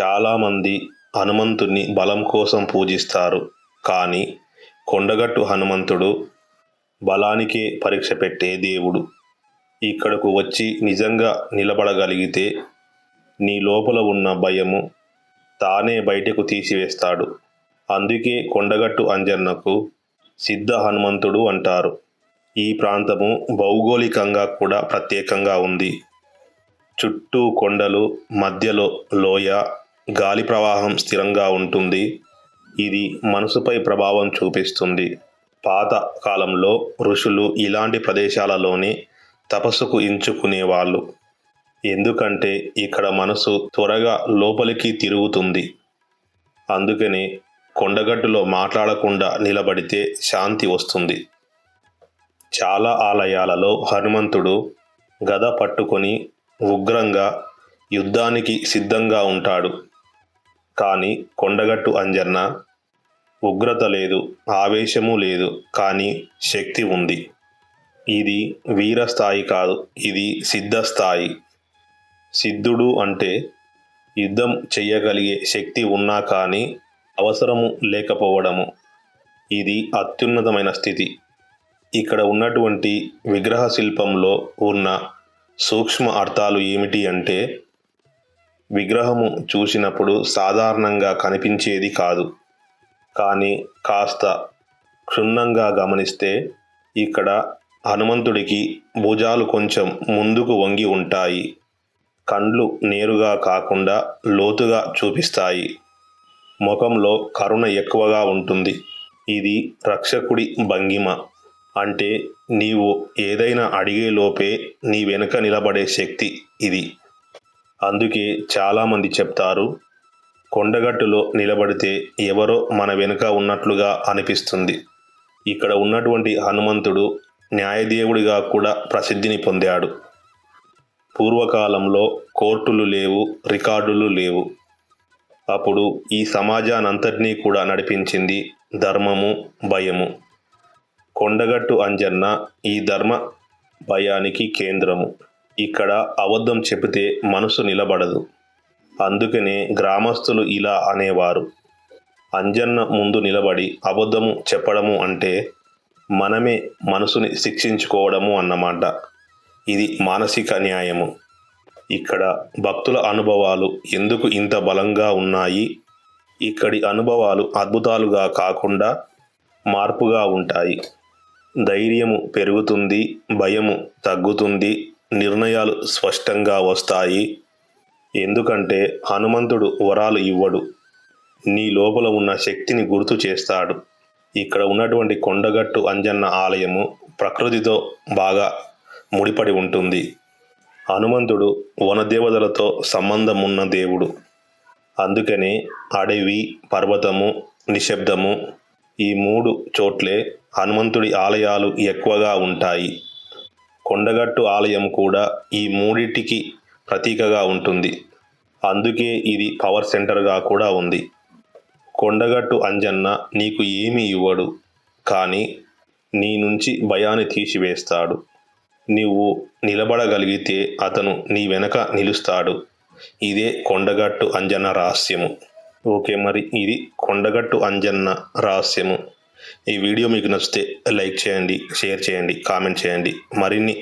చాలామంది హనుమంతుణ్ణి బలం కోసం పూజిస్తారు. కానీ కొండగట్టు హనుమంతుడు బలానికే పరీక్ష పెట్టే దేవుడు. ఇక్కడకు వచ్చి నిజంగా నిలబడగలిగితే నీ లోపల ఉన్న భయము తానే బయటకు తీసివేస్తాడు. అందుకే కొండగట్టు అంజన్నకు సిద్ధ హనుమంతుడు అంటారు. ఈ ప్రాంతము భౌగోళికంగా కూడా ప్రత్యేకంగా ఉంది. చుట్టూ కొండలు మధ్యలో లోయ గాలి ప్రవాహం స్థిరంగా ఉంటుంది. ఇది మనసుపై ప్రభావం చూపిస్తుంది. పాత కాలంలో ఋషులు ఇలాంటి ప్రదేశాలలోనే తపస్సుకు ఎంచుకునేవాళ్ళు. ఎందుకంటే ఇక్కడ మనసు త్వరగా లోపలికి తిరుగుతుంది. అందుకనే కొండగట్టులో మాట్లాడకుండా నిలబడితే శాంతి వస్తుంది. చాలా ఆలయాలలో హనుమంతుడు గద పట్టుకొని ఉగ్రంగా యుద్ధానికి సిద్ధంగా ఉంటాడు. కానీ కొండగట్టు అంజన్న ఉగ్రత లేదు ఆవేశము లేదు కానీ శక్తి ఉంది. ఇది వీరస్థాయి కాదు ఇది సిద్ధస్థాయి సిద్ధుడు అంటే యుద్ధం చేయగలిగే శక్తి ఉన్నా కానీ అవసరము లేకపోవడము. ఇది అత్యున్నతమైన స్థితి. ఇక్కడ ఉన్నటువంటి విగ్రహ శిల్పంలో ఉన్న సూక్ష్మ అర్థాలు ఏమిటి అంటే విగ్రహము చూసినప్పుడు సాధారణంగా కనిపించేది కాదు. కానీ కాస్త క్షుణ్ణంగా గమనిస్తే ఇక్కడ హనుమంతుడికి భుజాలు కొంచెం ముందుకు వంగి ఉంటాయి. కండ్లు నేరుగా కాకుండా లోతుగా చూపిస్తాయి. ముఖంలో కరుణ ఎక్కువగా ఉంటుంది. ఇది రక్షకుడి భంగిమ. అంటే నీవు ఏదైనా అడిగేలోపే నీ వెనుక నిలబడే శక్తి ఇది. అందుకే చాలామంది చెప్తారు కొండగట్టులో నిలబడితే ఎవరో మన వెనుక ఉన్నట్లుగా అనిపిస్తుంది. ఇక్కడ ఉన్నటువంటి హనుమంతుడు న్యాయదేవుడిగా కూడా ప్రసిద్ధిని పొందాడు. పూర్వకాలంలో కోర్టులు లేవు రికార్డులు లేవు. అప్పుడు ఈ సమాజానంతటినీ కూడా నడిపించింది ధర్మము భయము. కొండగట్టు అంజన్న ఈ ధర్మ భయానికి కేంద్రము. ఇక్కడ అబద్ధం చెబితే మనసు నిలబడదు. అందుకనే గ్రామస్తులు ఇలా అనేవారు. అంజన్న ముందు నిలబడి అబద్ధము చెప్పడము అంటే మనమే మనసుని శిక్షించుకోవడము అన్నమాట. ఇది మానసిక న్యాయము. ఇక్కడ భక్తుల అనుభవాలు ఎందుకు ఇంత బలంగా ఉన్నాయి? ఇక్కడి అనుభవాలు అద్భుతాలుగా కాకుండా మార్పుగా ఉంటాయి. ధైర్యము పెరుగుతుంది భయము తగ్గుతుంది నిర్ణయాలు స్పష్టంగా వస్తాయి. ఎందుకంటే హనుమంతుడు వరాలు ఇవ్వడు. నీ లోపల ఉన్న శక్తిని గుర్తు చేస్తాడు. ఇక్కడ ఉన్నటువంటి కొండగట్టు అంజన్న ఆలయము ప్రకృతితో బాగా ముడిపడి ఉంటుంది. హనుమంతుడు వనదేవతలతో సంబంధం ఉన్న దేవుడు. అందుకనే అడవి పర్వతము నిశ్శబ్దము ఈ మూడు చోట్లే హనుమంతుడి ఆలయాలు ఎక్కువగా ఉంటాయి. కొండగట్టు ఆలయం కూడా ఈ మూడిటికి ప్రతీకగా ఉంటుంది. అందుకే ఇది పవర్ సెంటర్గా కూడా ఉంది. కొండగట్టు అంజన్న నీకు ఏమీ ఇవ్వడు కానీ నీ నుంచి భయాన్ని తీసివేస్తాడు. నీవు నిలబడగలిగితే అతను నీ వెనక నిలుస్తాడు. ఇదే కొండగట్టు అంజన్న రహస్యము. ఓకే మరి ఇది కొండగట్టు అంజన్న రహస్యము. ఈ వీడియో మీకు నచ్చితే లైక్ చేయండి షేర్ చేయండి కామెంట్ చేయండి. మరిన్ని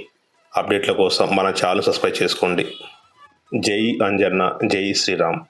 అప్డేట్ల కోసం మన ఛానల్ సబ్స్క్రైబ్ చేసుకోండి. జై అంజన్న జై శ్రీరామ్.